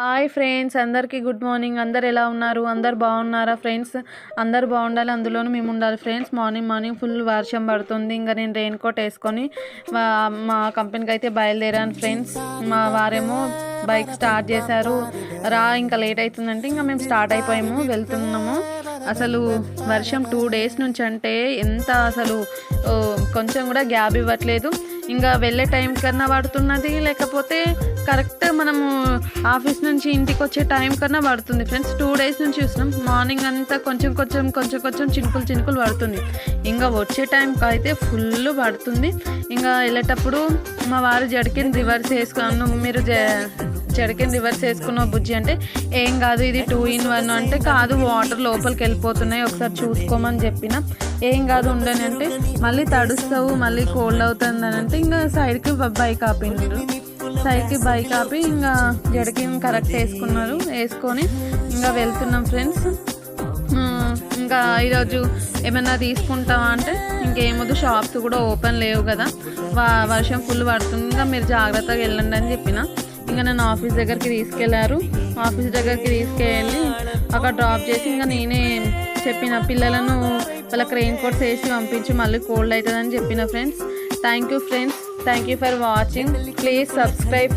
Hi friends అందరికీ good morning. అందరు ఎలా ఉన్నారు? అందరు బాగున్నారా ఫ్రెండ్స్? అందరు బాగుండాలి అందులోనూ మేము ఉండాలి. ఫ్రెండ్స్ మార్నింగ్ మార్నింగ్ ఫుల్ వర్షం పడుతుంది. ఇంకా నేను రెయిన్ కోట్ వేసుకొని మా మా కంపెనీకి అయితే బయలుదేరాను ఫ్రెండ్స్. మా వారేమో బైక్ స్టార్ట్ చేశారు. రా ఇంకా లేట్ అవుతుందంటే ఇంకా మేము స్టార్ట్ అయిపోయాము వెళ్తున్నాము. అసలు వర్షం టూ డేస్ నుంచి అంటే ఎంత అసలు కొంచెం కూడా గ్యాప్ ఇవ్వట్లేదు. ఇంకా వెళ్ళే టైం కన్నా పడుతున్నది లేకపోతే కరెక్ట్ మనము ఆఫీస్ నుంచి ఇంటికి వచ్చే టైం కన్నా పడుతుంది. ఫ్రెండ్స్ టూ డేస్ నుంచి చూసినాం మార్నింగ్ అంతా కొంచెం కొంచెం కొంచెం కొంచెం చినుకులు చినుకులు పడుతుంది. ఇంకా వచ్చే టైంకి అయితే ఫుల్ పడుతుంది. ఇంకా వెళ్ళేటప్పుడు మా వారు జడికిని రివర్స్ వేసుకున్నాను మీరు జ- జడికిని రివర్స్ చేసుకున్న బుజ్జి అంటే ఏం కాదు ఇది టూ ఇన్ వన్ అంటే కాదు వాటర్ లోపలికి వెళ్ళిపోతున్నాయి ఒకసారి చూసుకోమని చెప్పిన. ఏం కాదు ఉండని అంటే మళ్ళీ తడుస్తావు మళ్ళీ కోల్డ్ అవుతుంది అని అంటే ఇంకా సైడ్కి బైక్ ఆపిండ్రు. సైడ్కి బైక్ ఆపి ఇంకా జడకి కరెక్ట్ వేసుకున్నారు. వేసుకొని ఇంకా వెళ్తున్నాం ఫ్రెండ్స్ ఇంకా ఈరోజు ఏమైనా తీసుకుంటావా అంటే ఇంకేమొద్దు షాప్స్ కూడా ఓపెన్ లేవు కదా. వర్షం ఫుల్ పడుతుంది ఇంకా మీరు జాగ్రత్తగా వెళ్ళండి అని చెప్పిన. ఇంకా నన్ను ఆఫీస్ దగ్గరికి తీసుకెళ్ళారు. ఆఫీస్ దగ్గరికి తీసుకెళ్ళి అక్కడ డ్రాప్ చేసి ఇంకా నేనే చెప్పిన పిల్లలను వాళ్ళకి రెయిన్ కోట్స్ వేసి పంపించి మళ్ళీ కోల్డ్ అవుతుందని చెప్పిన friends thank you friends thank you for watching please subscribe